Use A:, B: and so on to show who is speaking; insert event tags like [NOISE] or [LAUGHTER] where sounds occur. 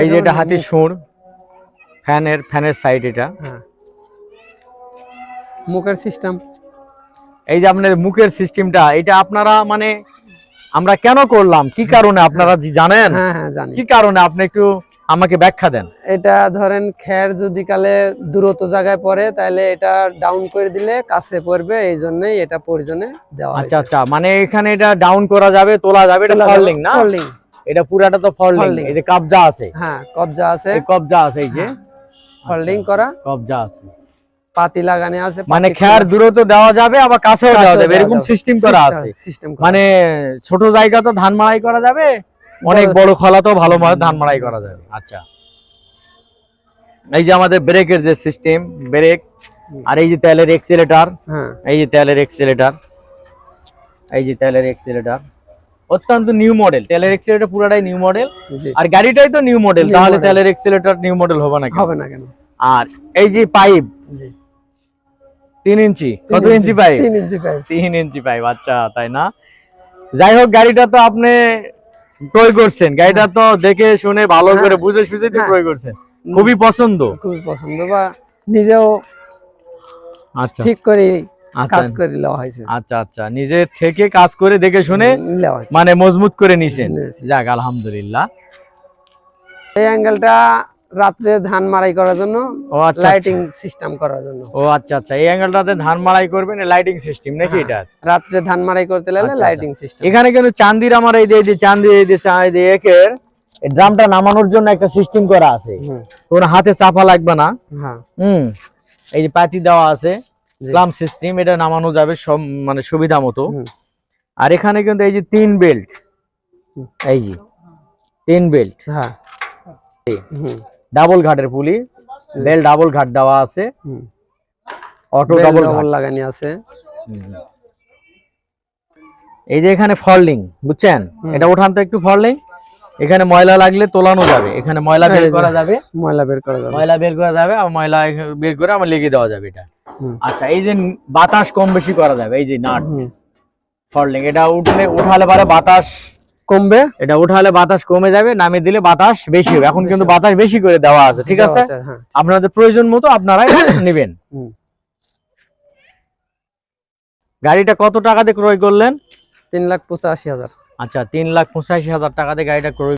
A: এই যে এটা
B: না,
A: হাতির সুর ফ্যানের ফ্যানের সাইড এটা।
B: হ্যাঁ। মুখের সিস্টেম
A: এই যে আপনার মুখের সিস্টেমটা এটা আপনারা মানে আমরা কেন করলাম? কি কারণে আপনারা জানেন?
B: হ্যাঁ হ্যাঁ জানি।
A: কি কারণে? আপনি একটু আমাকে ব্যাখ্যা দেন।
B: এটা ধরেন খ্যার যদি কালে দূরত্ব জায়গায় পড়ে তাহলে এটা ডাউন করে দিলে কাছে পড়বে এই জন্যই এটা প্রয়োজনে দেওয়া
A: আচ্ছা আচ্ছা মানে এখানে এটা ডাউন করা যাবে তোলা যাবে এটা ফললিং না?
B: ফলিং
A: এটা পুরাটা তো
B: Folding।
A: এই যে কবজা আছে।
B: হ্যাঁ কবজা আছে।
A: এই কবজা আছে এই যে।
B: ফোল্ডিং
A: আচ্ছা,
B: করা।
A: কবজা আছে।
B: পাতি লাগানো আছে
A: মানে খেয়ার দূরত্ব দেওয়া যাবে আবার কাছেও দেওয়া যাবে। এরকম সিস্টেম করা আছে।
B: সিস্টেম
A: মানে ছোট জায়গা তো ধান মাড়াই করা যাবে অনেক বড় খলা তো ভালো ধান মাড়াই করা যাবে। আচ্ছা। এই যে আমাদের ব্রেকের যে সিস্টেম ব্রেক আর এই যে তেলের এক্সিলেটার
B: হ্যাঁ।
A: এই যে তেলের এক্সিলেটার এই যে তেলের এক্সিলেটার অত্যন্ত নিউ মডেল তেলের এক্সিলেটার পুরাটাই নিউ মডেল আর গাড়িটাই তো নিউ মডেল তাহলে তেলের এক্সিলেটার নিউ মডেল হবে না
B: হবে না কেন?
A: আর এই যে পাইপ তিন ইঞ্চি। কত ইঞ্চি পাইপ
B: তিন ইঞ্চি পাইপ
A: তিন ইঞ্চি পাইপ আচ্ছা তাই না? যাই হোক গাড়িটা তো আপনি ক্রয় করছেন। গাড়িটা তো দেখে শুনে ভালো
B: হ্যাঁ।
A: করে বুঝে সুঝে তো
B: হ্যাঁ।
A: ক্রয় করছেন। খুবই পছন্দ।
B: খুবই পছন্দ বা নিজেও
A: আচ্ছা।
B: ঠিক করে কাজ করে নেওয়া হয়েছে।
A: আচ্ছা আচ্ছা। নিজে থেকে কাজ করে দেখে শুনে মানে মজবুত করে নিছেন। যাক আলহামদুলিল্লাহ।
B: এই অ্যাঙ্গেলটা রাত্রে ধান মারাই করার জন্য
A: ও আচ্ছা
B: লাইটিং সিস্টেম করার জন্য।
A: ও আচ্ছা আচ্ছা। এই অ্যাঙ্গেলটাতে ধান মাড়াই করবেন লাইটিং সিস্টেম নাকি
B: হ্যাঁ।
A: এটা
B: রাত্রে ধান মারাই করতে লাগলে
A: আচ্ছা,
B: লাইটিং সিস্টেম।
A: এখানে কিন্তু চান্দির আমার এই যে চান্দি এই যে চা- এই যে একের ড্রামটা নামানোর জন্য একটা সিস্টেম করা আছে। কোনো হাতে চাপা লাগবে না।
B: হ্যাঁ।
A: হুম। এই যে পাতি দেওয়া আছে। প্লাম সিস্টেম এটা নামানো যাবে সব মানে সুবিধা মতো। আর এখানে কিন্তু এই যে তিন বেল্ট। এই যে তিন বেল্ট।
B: হ্যাঁ।
A: ডাবল ঘাটের পুলি। বেল ডাবল ঘাট দেওয়া আছে। অটো ডাবল
B: ডবল লাগানি আছে।
A: এই যে এখানে ফলডিং বুঝছেন? এটা উঠান তো একটু ফলডিং এখানে ময়লা লাগলে তোলানো যাবে। এখানে ময়লা বের করা যাবে।
B: ময়লা বের করা যাবে।
A: ময়লা বের করা যাবে আর ময়লা বের করে আমার লেগে দেওয়া যাবে এটা। আচ্ছা এই যে বাতাস কম বেশি করা যাবে এই যে নাট। ফলডিং এটা উঠলে উঠালে পারে বাতাস
B: কমবে?
A: এটা উঠালে বাতাস কমে যাবে নামিয়ে দিলে বাতাস বেশি হবে। এখন কিন্তু বাতাস বেশি করে দেওয়া আছে ঠিক আছে?
B: হ্যাঁ।
A: আপনাদের প্রয়োজন মতো আপনারা [COUGHS] নেবেন। গাড়িটা কত টাকাতে ক্রয় করলেন?
B: তিন লাখ পঁচাশি হাজার।
A: আচ্ছা তিন লাখ পঁচাশি হাজার টাকাতে গাড়িটা ক্রয়